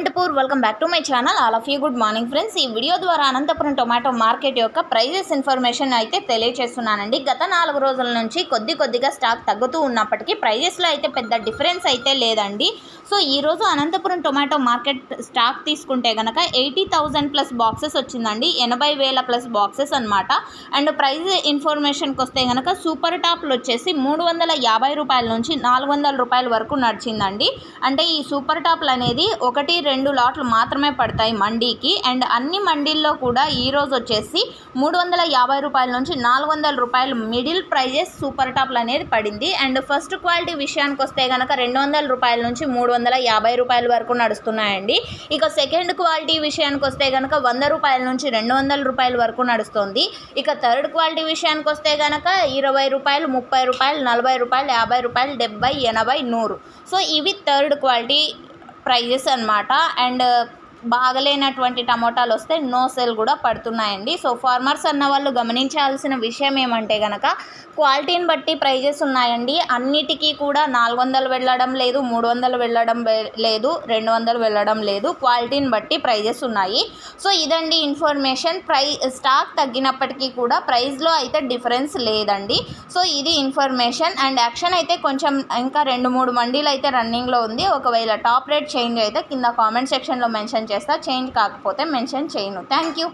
Anantapur. Welcome back to my channel all of you good morning friends ఈ video ద్వారా Anantapuram tomato market యొక్క prices information అయితే తెలియజేస్తున్నానండి గత నాలుగు రోజుల నుంచి కొద్ది కొద్దిగా స్టాక్ తగ్గుతూ ఉన్నప్పటికీ ప్రైజెస్లో అయితే పెద్ద డిఫరెన్స్ అయితే లేదండి. సో ఈరోజు అనంతపురం టొమాటో మార్కెట్ స్టాక్ తీసుకుంటే కనుక ఎయిటీ థౌజండ్ ప్లస్ బాక్సెస్ వచ్చిందండి. ఎనభై వేల ప్లస్ బాక్సెస్ అనమాట అండ్ ప్రైజ్ ఇన్ఫర్మేషన్కి వస్తే కనుక సూపర్ టాప్లు వచ్చేసి మూడు వందల యాభై రూపాయల నుంచి నాలుగు వందల రూపాయల వరకు నడిచిందండి. అంటే ఈ సూపర్ టాప్లు అనేది ఒకటి రెండు లాట్లు మాత్రమే పడతాయి మండీకి. అండ్ అన్ని మండీల్లో కూడా ఈ రోజు వచ్చేసి మూడు వందల యాభై రూపాయల నుంచి నాలుగు వందల రూపాయలు మిడిల్ ప్రైజెస్ సూపర్ టాప్లు అనేది పడింది. అండ్ ఫస్ట్ క్వాలిటీ విషయానికి వస్తే కనుక రెండు వందల రూపాయల నుంచి మూడు వందల యాభై రూపాయల వరకు నడుస్తున్నాయండి. ఇక సెకండ్ క్వాలిటీ విషయానికి వస్తే కనుక వంద రూపాయల నుంచి రెండు వందల రూపాయల వరకు నడుస్తుంది. ఇక థర్డ్ క్వాలిటీ విషయానికి వస్తే కనుక ఇరవై రూపాయలు ముప్పై రూపాయలు నలభై రూపాయలు యాభై రూపాయలు డెబ్బై ఎనభై నూరు. సో ఇవి థర్డ్ క్వాలిటీ ప్రైజెస్ అనమాట అండ్ బాగలేనటువంటి టమోటాలు వస్తే నో సెల్ కూడా పడుతున్నాయండి. సో ఫార్మర్స్ అన్న వాళ్ళు గమనించాల్సిన విషయం ఏమంటే కనుక క్వాలిటీని బట్టి ప్రైజెస్ ఉన్నాయండి. అన్నిటికీ కూడా నాలుగు వందలు వెళ్ళడం లేదు మూడు వందలు వెళ్ళడం లేదు రెండు వందలు వెళ్ళడం లేదు క్వాలిటీని బట్టి ప్రైజెస్ ఉన్నాయి. సో ఇదండి ఇన్ఫర్మేషన్. ప్రై స్టాక్ తగ్గినప్పటికీ కూడా ప్రైస్లో అయితే డిఫరెన్స్ లేదండి. సో ఇది ఇన్ఫర్మేషన్. అండ్ యాక్షన్ అయితే కొంచెం ఇంకా రెండు మూడు మండీలు అయితే రన్నింగ్లో ఉంది. ఒకవేళ టాప్ రేట్ చేంజ్ అయితే కింద కామెంట్ సెక్షన్లో మెన్షన్ చేస్తా చేంజ్ కాకపోతే మెన్షన్ చేయను. Thank you